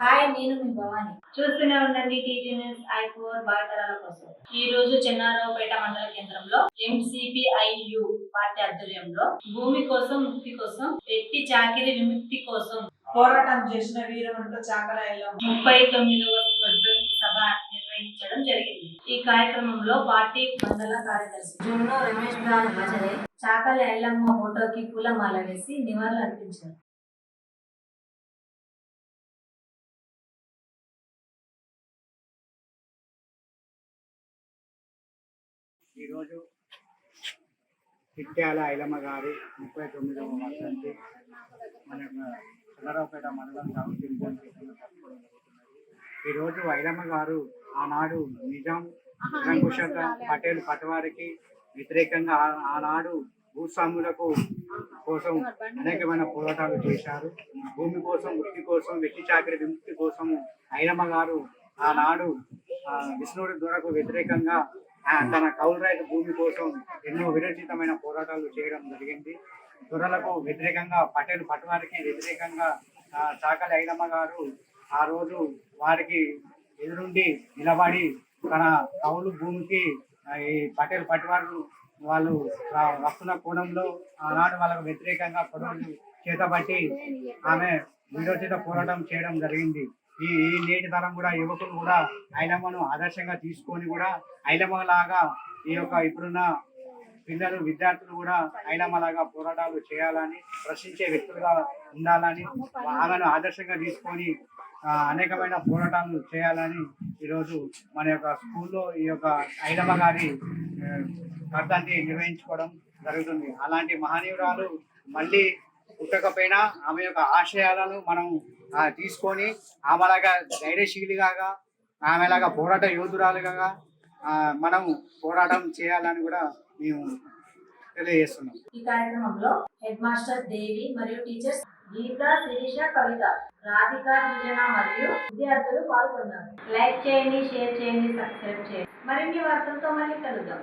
Hi నేను మీ భవాని. చూస్తూనే ఉండండి టీజీ న్యూస్ ఐ ఫోర్ భావితరాల కోసం. ఈ రోజు చెన్నారావుపేట మండల కేంద్రంలో ఎంసిపిఐయు పార్టీ ఆధ్వర్యంలో భూమి కోసం ముక్తి కోసం వ్యక్తి చాకిరి విముక్తి కోసం పోరాటం చేసిన వీరవనుట చాకల ముప్పై తొమ్మిదవ సభ నిర్వహించడం జరిగింది. ఈ కార్యక్రమంలో పార్టీ మండల కార్యదర్శి జున్ను రమేష్ గారు హాజరై చాకల ఎల్లమ్మ ఫోటోకి పూలమాల వేసి నివాళులు అర్పించారు. ఈరోజు చిట్యాల ఐలమ్మ గారి ముప్పై తొమ్మిదవ వర్ధంతి మన యొక్క చంద్రరావుపేట మండలం టౌన్ డివిజన్ ఈరోజు ఐలమ్మ గారు ఆనాడు నిజాం నిరంకుశత పటేల్ పటవారికి వ్యతిరేకంగా ఆనాడు భూస్వాములకు కోసం అనేకమైన పోరాటాలు చేశారు. భూమి కోసం వృత్తి కోసం వ్యక్తి చాకరి విముక్తి కోసం ఐలమ్మ గారు ఆనాడు విష్ణుడి దొరకు వ్యతిరేకంగా తన కౌలు రైతు భూమి కోసం ఎన్నో విరచితమైన పోరాటాలు చేయడం జరిగింది. దొరలకు వ్యతిరేకంగా పటేల్ పట్టవారికి వ్యతిరేకంగా చాకలి ఐలమ్మ గారు ఆ రోజు వారికి ఎదురుండి నిలబడి తన కౌలు భూమికి ఈ పటేల్ పటవారు వాళ్ళు వస్తున్న కోణంలో ఆనాడు వాళ్ళకు వ్యతిరేకంగా కొడవలు చేతబట్టి ఆమె విరోచిత పోరాటం చేయడం జరిగింది. ఈ నేటి తరం కూడా యువకులు కూడా ఐలమ్మను ఆదర్శంగా తీసుకొని కూడా ఐలమ్మ లాగా ఈ యొక్క ఇప్పుడున్న పిల్లలు విద్యార్థులు కూడా ఐలమ్మ లాగా పోరాటాలు చేయాలని ప్రశ్నించే వ్యక్తులుగా ఉండాలని ఆమెను ఆదర్శంగా తీసుకొని అనేకమైన పోరాటాలు చేయాలని ఈరోజు మన యొక్క స్కూల్లో ఈ యొక్క ఐలమ్మ గారి కర్తాన్ని నిర్వహించుకోవడం జరుగుతుంది. అలాంటి మహనీయురాలు మళ్ళీ పుట్టకపోయినా ఆమె యొక్క ఆశయాలను మనం తీసుకొని ఆమెలాగా ధైర్యశీలిగా ఆమెలాగా పోరాట యోధురాలుగా మనం పోరాటం చేయాలని కూడా మేము తెలియజేస్తున్నాం. ఈ కార్యక్రమంలో హెడ్ మాస్టర్ దేవి మరియు టీచర్స్ గీత శిరీష కవిత రాధిక సృజన మరియు విద్యార్థులు పాల్గొన్నారు. లైక్ చేయండి షేర్ చేయండి సబ్స్క్రైబ్ చేయండి. మరిన్ని వార్తలతో మళ్ళీ కలుద్దాం.